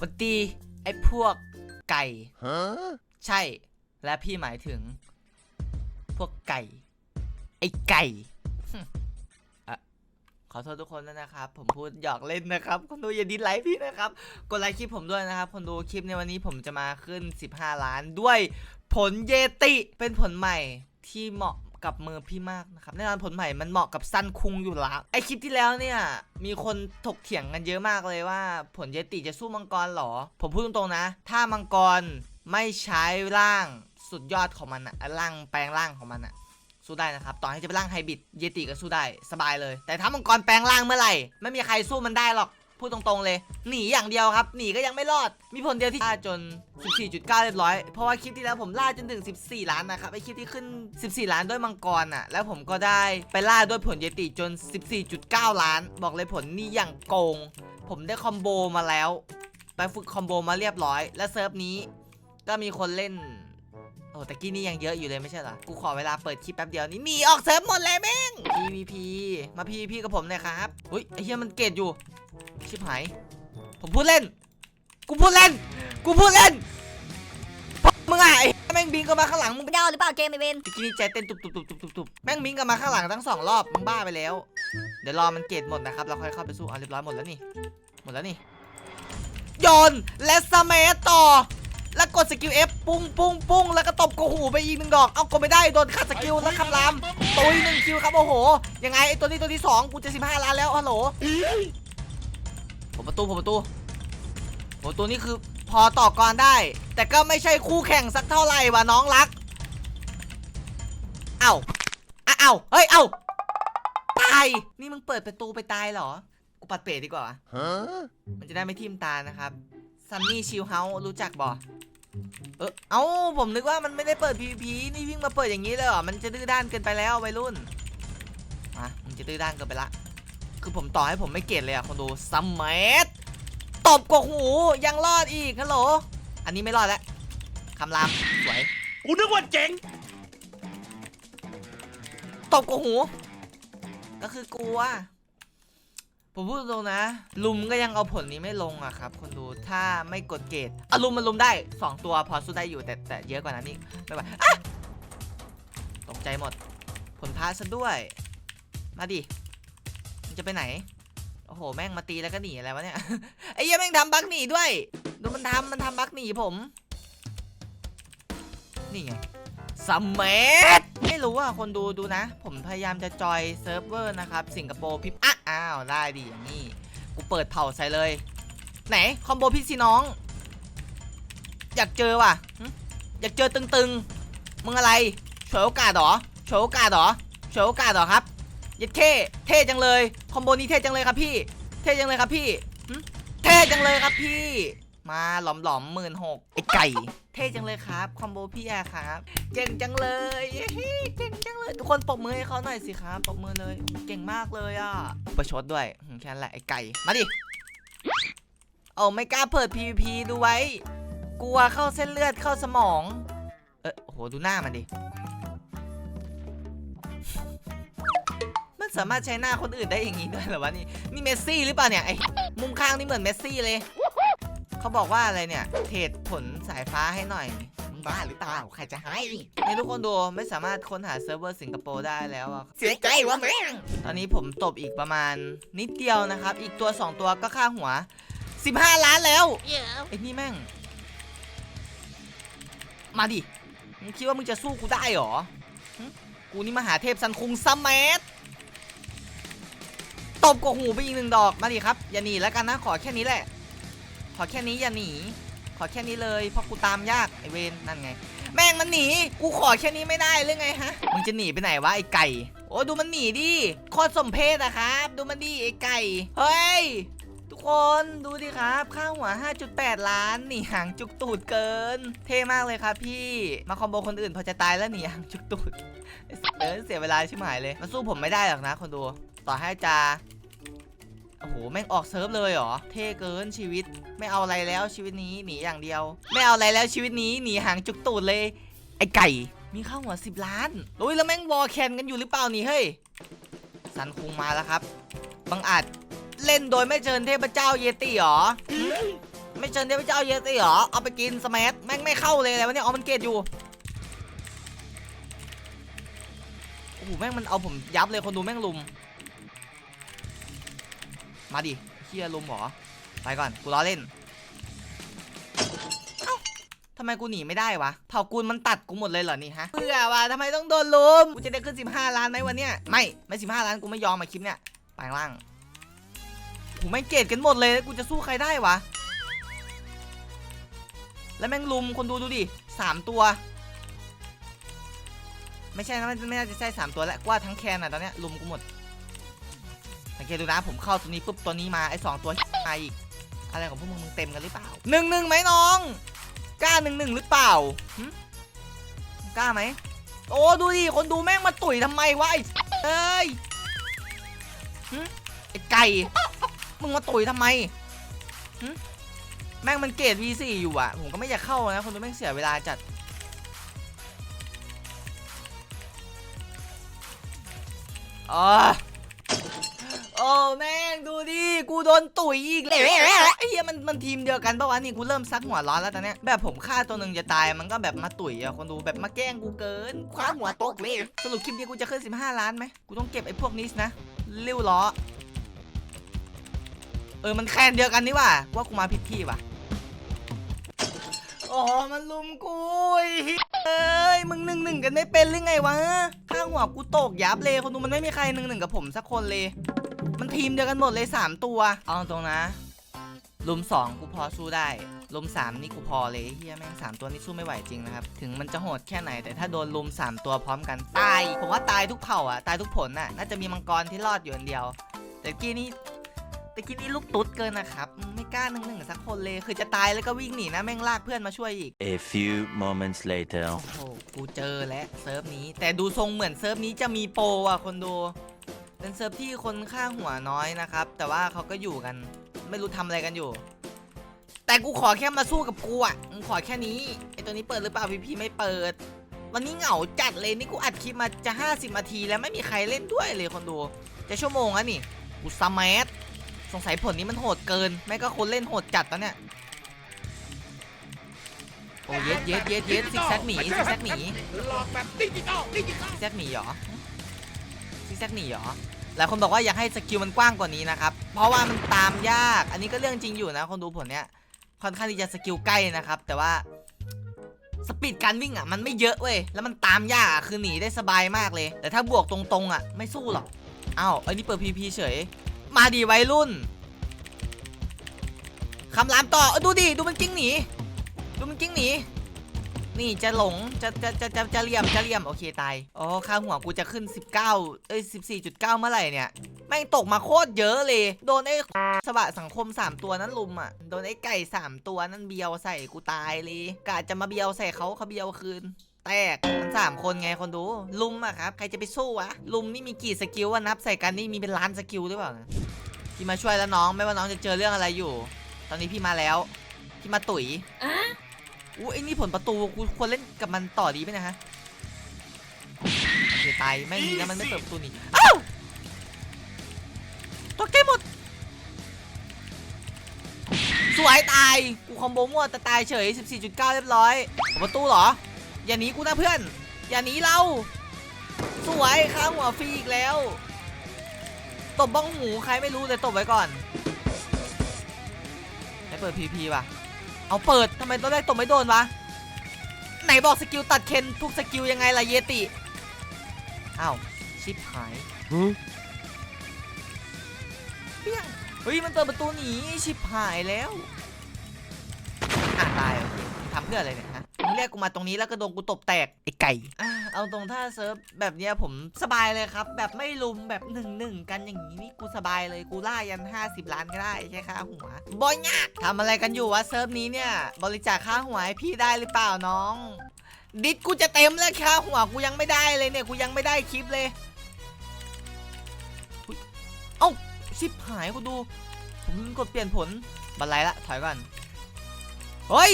วันดีไอ้พวกไก่ Huh? ใช่ และพี่หมายถึง พวกไก่ ไอ้ไก่ฮึ่มอะขอโทษทุกคนด้วยนะครับ ผมพูดหยอกเล่นนะครับ คนดูอย่าดิสไลค์พี่นะครับ กดไลค์คลิปผมด้วยนะครับ คนดูคลิปในวันนี้ผมจะมาขึ้น 15 ล้านด้วยผลเยติเป็นผลใหม่ที่เหมาะ กับมือพี่มากนะครับแน่นอนผลใหม่มันเหมาะกับสั้นคุงอยู่ล้วไอคลิปที่แล้วเนี่ยมีคนถกเถียงกันเยอะมากเลยว่าผลเยติจะสู้มังกรหรอ ผมพูดตรงๆนะ ถ้ามังกรไม่ใช้ร่างสุดยอดของมันอะร่างแปลงร่างของมันอะสู้ได้นะครับต่อให้จะเป็นร่างไฮบริดเยติก็สู้ได้สบายเลย แต่ถ้ามังกรแปลงร่างเมื่อไหร่ไม่มีใครสู้มันได้หรอก พูดตรงๆเลย หนีอย่างเดียวครับ หนีก็ยังไม่รอด มีผลเดียวที่ล่าจน 14.9 เรียบร้อย เพราะว่าคลิปที่แล้วผมล่าจนถึง 14 ล้านนะครับไอคลิปที่ขึ้น 14 ล้านด้วยมังกรอะ แล้วผมก็ได้ไปล่าด้วยผลเยติจน 14.9 ล้าน บอกเลยผลนี่อย่างโกง ผมได้คอมโบมาแล้ว ไปฝึกคอมโบมาเรียบร้อย และเซิร์ฟนี้ ก็มีคนเล่นโอ้แต่กี้นี่ยังเยอะอยู่เลยไม่ใช่เหรอ กูขอเวลาเปิดคลิปแป๊บเดียวนี่หนีออกเซิร์ฟหมดเลยแม่ง PVP มา PVP กับผมหน่อยครับ อุ้ยไอ้เหี้ยมันเกตอยู่ ชิบหาย ผมพูดเล่น กูพูดเล่น กูพูดเล่นพวกมึงอะไอ้แม่งบินกลับมาข้างหลังมึงมึงเดาหรือเปล่าเกมไอเวนตะกี้นี่ใจเต้นตุบตุบตุบตุบตุบตุบแม่งบินกลับมาข้างหลังทั้งสองรอบมึงบ้าไปแล้ว เดี๋ยวรอมันเกตหมดนะครับเราค่อยเข้าไปสู้เอาเรียบร้อยหมดแล้วนี่ หมดแล้วนี่โยนและสเมสต่อ แล้วกดสกิล F ปุ้งปุ้งปุ้งแล้วก็ตบกหูไปอีกหนึ่งดอกเอากดไม่ได้โดนขัดสกิลแล้วคำรามตุยหนึ่งคิวครับโอ้โหยังไงไอตัวนี้ตัวที่สองกูจะสิบห้าล้านแล้วฮัลโหล ผมประตูผมประตูผมประตูนี่คือพอต่อกรได้ แต่ก็ไม่ใช่คู่แข่งสักเท่าไหร่ว่ะน้องรัก เอ้าอะเอ้าเฮ้ยเอ้าตายนี่มึงเปิดประตูไปตายเหรอ กูปัดเปรตดีกว่าวะ Huh? มันจะได้ไม่ทิ่มตานะครับซันนี่ชิลเฮารู้จักบ่เออเอ้าผมนึกว่ามันไม่ได้เปิด PVP นี่วิ่งมาเปิดอย่างนี้เลยเหรอ มันจะดื้อด้านเกินไปแล้ววัยรุ่นอะมันจะดื้อด้านเกินไปละ คือผมต่อให้ผมไม่เก็ตเลยอะคนดูซัมเมตตบกกหูยังรอดอีกฮัลโหลอันนี้ไม่รอดแล้วคำรามสวยกูนึกว่าเจ๋งตบกกหู ก็คือกลัวผมพูดตรงๆนะ ลุมก็ยังเอาผลนี้ไม่ลงอะครับ คนดูถ้าไม่กดเกตอะลุมมันลุมได้ 2 ตัวพอสู้ได้อยู่แต่แต่เยอะกว่านั้นนี่ไม่ไหวอะตกใจหมด ผลพาซะด้วย มาดิมัน จะไปไหน โอ้โห แม่งมาตีแล้วก็หนีอะไรวะเนี่ย ไอ้เหี้ยแม่งทำบักหนีด้วย ดูมันทำมันทำบักหนีผม นี่ไงสมเมธไม่รู้อะคนดูดูนะ ผมพยายามจะจอยเซิร์ฟเวอร์นะครับ สิงคโปร์พิมพ์อะอ้าว ได้ดีอย่างนี้ กูเปิดเผาใส่เลย ไหน คอมโบพี่ซีน้อง อยากเจอว่ะ อยากเจอตึงๆ มึงอะไรฉวยโอกาสหรอฉวยโอกาสหรอฉวยโอกาสหรอครับ ยัดเท่เท่จังเลยคอมโบนี้เท่จังเลยครับพี่ เท่จังเลยครับพี่เท่จังเลยครับพี่ มาหลอมหลอมหมื่นหกไอไก่ เท่จังเลยครับคอมโบพี่อะครับเก่งจังเลยเย้เก่งจังเลยทุกคนปรบมือให้เขาหน่อยสิครับปรบมือเลยเก่งมากเลยอะประชดด้วยแค่นั้นแหละไอ้ไก่มาดิเอาไม่กล้าเปิด PVP ดูไว้ กลัวเข้าเส้นเลือดเข้าสมอง เออโหดูหน้ามันดิ มันสามารถใช้หน้าคนอื่นได้อย่างนี้ด้วยเหรอวะนี่นี่เมสซี่หรือเปล่าเนี่ยไอ้มุมข้างนี่เหมือนเมสซี่เลย เขาบอกว่าอะไรเนี่ยเทรดผลสายฟ้าให้หน่อยมึงบ้าหรือเปล่าใครจะให้นี่ทุกคนดูไม่สามารถค้นหาเซิร์ฟเวอร์สิงคโปร์ได้แล้วอะเสียใจวะแม่งตอนนี้ผมตบอีกประมาณนิดเดียวนะครับ อีกตัว 2 ตัวก็ค่าหัว 15 ล้านแล้วเดี๋ยวไอ้นี่แม่ง มาดิมึงคิดว่ามึงจะสู้กูได้เหรอหึกูนี่มหาเทพซันคุงซัมเมต ตบกกหูไปอีกหนึ่งดอกมาดิครับ อย่าหนีแล้วกันนะขอแค่นี้แหละ ขอแค่นี้อย่าหนี ขอแค่นี้เลยเพราะกูตามยากไอเวนนั่นไง แม่งมันหนีกูขอแค่นี้ไม่ได้หรือไงฮะมึงจะหนีไปไหนวะไอไก่ โอ้ดูมันหนีดิโคตรสมเพศอะครับ ดูมันดิไอไก่เฮ้ยทุกคนดูดิครับค่าหัว 5.8 ล้านหนีหางจุกตูดเกิน เท่มากเลยครับพี่มาคอมโบคนอื่นพอจะตายแล้วหนีหางจุกตูดเออเสียเวลาชิบหายเลยมันสู้ผมไม่ได้หรอกนะคนดู ต่อให้จะโอ้โหแม่งออกเซิร์ฟเลยเหรอ เท่เกินชีวิต ไม่เอาอะไรแล้วชีวิตนี้หนีอย่างเดียว ไม่เอาอะไรแล้วชีวิตนี้หนีหางจุกตูดเลย ไอไก่ มีข้าวหัวสิบล้านโอ้ยแล้วแม่งวอแคนกันอยู่หรือเปล่านี่เฮ้ยสันคุงมาแล้วครับบังอาจเล่นโดยไม่เชิญเทพเจ้าเยติหรอ ไม่เชิญเทพเจ้าเยติหรอ เอาไปกินสมัทแม่งไม่เข้าเลยอะไรวะเนี่ยเอมันเกตอยู่โอ้โหแม่งมันเอาผมยับเลยคนดูแม่งลุม มาดิเฮียลุมหรอ ไปก่อน กูล้อเล่น เอ้าทำไมกูหนีไม่ได้วะ เผ่ากูลมันตัดกูหมดเลยเหรอนี่ฮะเพื่อวะทำไมต้องโดนลุม กูจะได้ขึ้น 15 ล้านไหมวันเนี้ย ไม่ ไม่ 15 ล้านกูไม่ยอมมาคลิปเนี้ย ไปล่างกูไม่เกตกันหมดเลย กูจะสู้ใครได้วะ แล้วแม่งลุมคนดูดูดิสามตัว ไม่ใช่นะไม่น่าจะใช่สามตัวและกว่าทั้งแคนอะตอนเนี้ยลุมกูหมด เกดูนะผมเข้าตัวนี้ปุ๊บตัวนี้มาไอ้สองตัวมาอีกอะไรของพวกมึงมึงเต็มกันหรือเปล่าหนึ่งหนึ่งไหมน้องกล้าหนึ่งหนึ่งหรือเปล่ากล้าไหมโอ้ดูดิคนดูแม่งมาตุ๋ยทำไมวะไอ้เอ้ยไอ้ไก่มึงมาตุ๋ยทำไมแม่งมันเกรด V4 อยู่อะผมก็ไม่อยากเข้านะคนดูแม่งเสียเวลาจัดอ๋อูโดนตุ๋ยอีกเลยไอ้เหี้ยมันมันทีมเดียวกันปะวะนี่กูเริ่มซักหัวร้อนแล้วตอนเนี้ยแบบผมฆ่าตัวหนึ่งจะตายมันก็แบบมาตุ๋ยอะคนดูแบบมาแกล้งกูเกินคว้าหัวตกเลยสรุปคลิปนี้กูจะขึ้น 15 ล้านไหมกูต้องเก็บไอ้พวกนี้นะเลี้ยวล้อเออมันแคนเดียวกันนี่ว่ะว่ากูมาผิดที่ว่ะอ๋อมันลุมกูเอ้ยมึงหนึ่งหนึ่งกันไม่เป็นหรือไงวะข้างหัวกูตกยับเลยคนดูมันไม่มีใครหนึ่งหนึ่งกับผมสักคนเลย มันทีมเดียวกันหมดเลย 3 ตัว เอาตรงนะ ลุม 2 กูพอสู้ได้ลุม 3 นี่กูพอเลยเฮียแม่ง 3 ตัวนี่สู้ไม่ไหวจริงนะครับ ถึงมันจะโหดแค่ไหน แต่ถ้าโดนลุม 3 ตัวพร้อมกัน ตาย ผมว่าตายทุกเผ่าอะ ตายทุกผลน่ะ น่าจะมีมังกรที่รอดอยู่คนเดียว แต่กี้นี่แต่กี้นี่ลูกตุ๊ดเกินนะครับ ไม่กล้าหนึ่งหนึ่งสักคนเลย คือจะตายแล้วก็วิ่งหนีนะแม่งลากเพื่อนมาช่วยอีก A few moments later โอ้โห กูเจอแล้วเซิร์ฟนี้ แต่ดูทรงเหมือนเซิร์ฟนี้จะมีโปรอะคนดู เ็นเซิร์ฟที่คนค่าหัวน้อยนะครับ แต่ว่าเขาก็อยู่กัน ไม่รู้ทำอะไรกันอยู่ แต่กูขอแค่มาสู้กับกูอะมึงขอแค่นี้ไอตัวนี้เปิดหรือเปล่าพี่พี่ไม่เปิด วันนี้เหงาจัดเลยนี่กูอัดคลิปมาจะ 50นาทีแล้วไม่มีใครเล่นด้วยเลยคนดู จะชั่วโมงแล้วนี่กูสมัทสงสัยผลนี้มันโหดเกินไม่ก็คนเล่นโหดจัดตอนเนี้ยโอ้เย็เย็ดเย็ดเย็ดซิกแซกหนีซิกแซกหนีหซิซิกแซกหนีเหรอซิกแซกหนีเหรอ หลายคนบอกว่าอยากให้สกิลมันกว้างกว่านี้นะครับ เพราะว่ามันตามยาก อันนี้ก็เรื่องจริงอยู่นะคนดูผลเนี้ย ค่อนข้างที่จะสกิลใกล้นะครับ แต่ว่าสปีดการวิ่งอะมันไม่เยอะเว้ย แล้วมันตามยากอะคือหนีได้สบายมากเลย แต่ถ้าบวกตรงๆอะไม่สู้หรอกเอ้าไอ้นี่เปิดพีพีเฉย มาดีวัยรุ่นคำรามต่ออดูดิ ดูมันกิ้งหนี ดูมันกิ้งหนี นี่จะหลงจะจะจะจะจะเลี่ยมจะเลี่ยมโอเคตายอ๋อค่าหัวกูจะขึ้น 19เอ้ย14.9 เมื่อไหร่เนี่ยแม่งตกมาโคตรเยอะเลย โดนไอ้สบะสังคม 3 ตัวนั้นลุมอะโดนไอ้ไก่ 3 ตัวนั้นเบียวใส่กูตายเลยกะจะมาเบียวใส่เขาเขาเบียวคืนแตกมันสามคนไงคนดู ลุมอะครับ ใครจะไปสู้วะ ลุมนี่มีกี่สกิลวะนับใส่กันนี่มีเป็นล้านสกิลหรือเปล่าที่มาช่วยแล้วน้องไม่ว่าน้องจะเจอเรื่องอะไรอยู่ ตอนนี้พี่มาแล้ว พี่มาตุ๋ย อู้ไอ้นี่ผลประตูกูควรเล่นกับมันต่อดีไหมนะฮะเสียตายไม่มีนะมันไม่เปิดตัวนี่อ้าวตัวแกมหมด สวยตาย กูคอมโบมั่วแต่ตายเฉย 14.9 เรียบร้อยประตูเหรอ อย่าหนีกูนะเพื่อน อย่าหนีเรา สวยข้างหัวฟรีอีกแล้ว ตบบ้องหมูใครไม่รู้เลยตบไว้ก่อนให้เปิดพีพีป่ะ เอาเปิดทำไมตอนแรกตบไม่โดนวะ ไหนบอกสกิลตัดเคนทุกสกิลยังไงล่ะเยติอ้าวชิปหายเปี้ยงเฮ้ยมันเปิดประตูหนีชิปหายแล้วอ่าตายทำเพื่ออะไรเนี่ย แยกกูมาตรงนี้แล้วก็โดนกูตบแตกไอ้ไก่เอาตรงถ้าเซิร์ฟแบบเนี้ยผมสบายเลยครับ แบบไม่ลุมแบบหนึ่งหนึ่งกันอย่างนี้นี่กูสบายเลยกูล่ายัน 50 ล้านก็ได้ใช่ค่าหัวบอยเนี่ยทำอะไรกันอยู่วะเซิร์ฟนี้เนี่ย บริจาคค่าหัวให้พี่ได้หรือเปล่าน้อง ดิสกูจะเต็มแล้วค่าหัวกูยังไม่ได้เลยเนี่ยกูยังไม่ได้คลิปเลยเอ้าชิบหายกูดู ผมกดเปลี่ยนผลบันไลละถอยก่อนเฮ้ย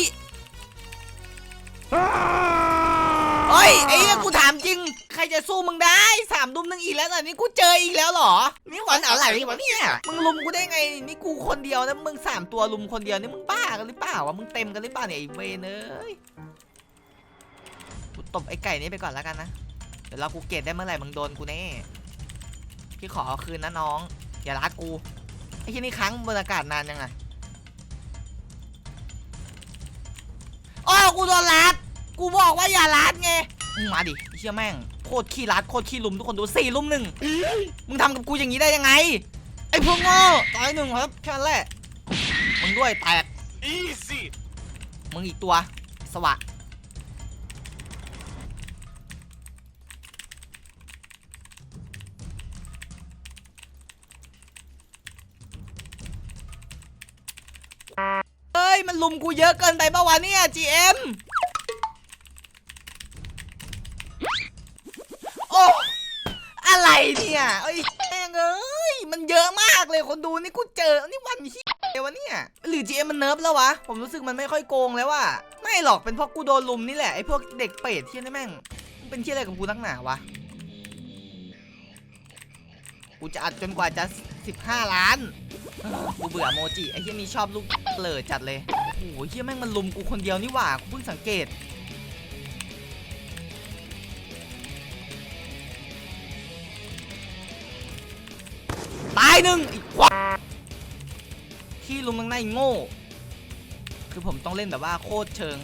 เฮ้ยไอ้เหี้ยกูถามจริง ใครจะสู้มึงได้สามดุมนึงอีกแล้วตอนนี้กูเจออีกแล้วหรอนี่หวันอะไรวะเนี่ยมึงลุมกูได้ไงนี่กูคนเดียวนะมึงสามตัวลุมคนเดียวนี่มึงบ้ากันหรือเปล่าวะมึงเต็มกันหรือเปล่าเนี่ยไอ้เวรเนยกูตบไอ้ไก่นี้ไปก่อนแล้วกันนะเดี๋ยวเรากูเกตได้เมื่อไหร่มึงโดนกูแน่พี่ขอคืนนะน้อง อย่ารักกูไอ้ที่นี่ค้างบนอากาศนานยังไงอ๋อกูโดนรัด กูบอกว่าอย่ารัดไงมึงมาดิไอ้เชี่ยแม่งโคตรขี้รัดโคตรขี้ลุมทุกคนดูสี่ลุมหนึ่งมึงทำกับกูอย่างนี้ได้ยังไง ไอ้พวกโง่ตายหนึ่งครับแค่นั้นแหละมึงด้วยแตก Easy. มึงอีกตัว สวะเฮ้ย มันลุมกูเยอะเกินไปปะวะเนี่ย GM โอ้ อะไร เนี่ยเอ้ยแม่งเอ้ยมันเยอะมากเลยคนดูนี่กูเจอนี่วันที่อะไรวะเนี่ยหรือ GM มันเนิร์ฟแล้ววะ ผมรู้สึกมันไม่ค่อยโกงแล้วว่ะไม่หรอกเป็นเพราะกูโดนลุมนี่แหละไอ้พวกเด็กเปรตที่นี่แม่งมันเป็นที่อะไรกับกูนักหนาวะกูจะอัดจนกว่าจะ 15 ล้านกูเบื่อโมจิไอ้เฮียนี่ชอบลูกเปลอจัดเลยโอ้โหเฮียแม่งมันลุมกูคนเดียวนี่หว่ากูเพิ่งสังเกต หนึ่งไอ้ควายที่ลุมข้งในโง่ คือผมต้องเล่นแบบว่าโคตรเชิง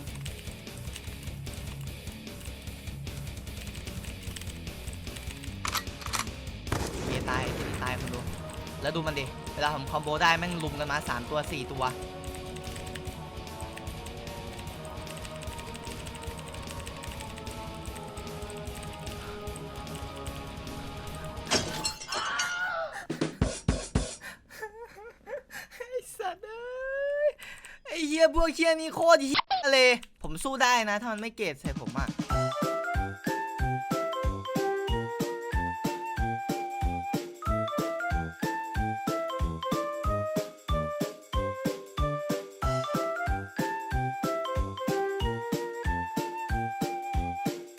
เยตายเยตายคุณดู แล้วดูมันดิ เวลาผมคอมโบได้แม่งลุมกันมา 3 ตัว 4 ตัว ยพวกเฮียนี่โคตรเฮียเลย ผมสู้ได้นะ ถ้ามันไม่เกตเซ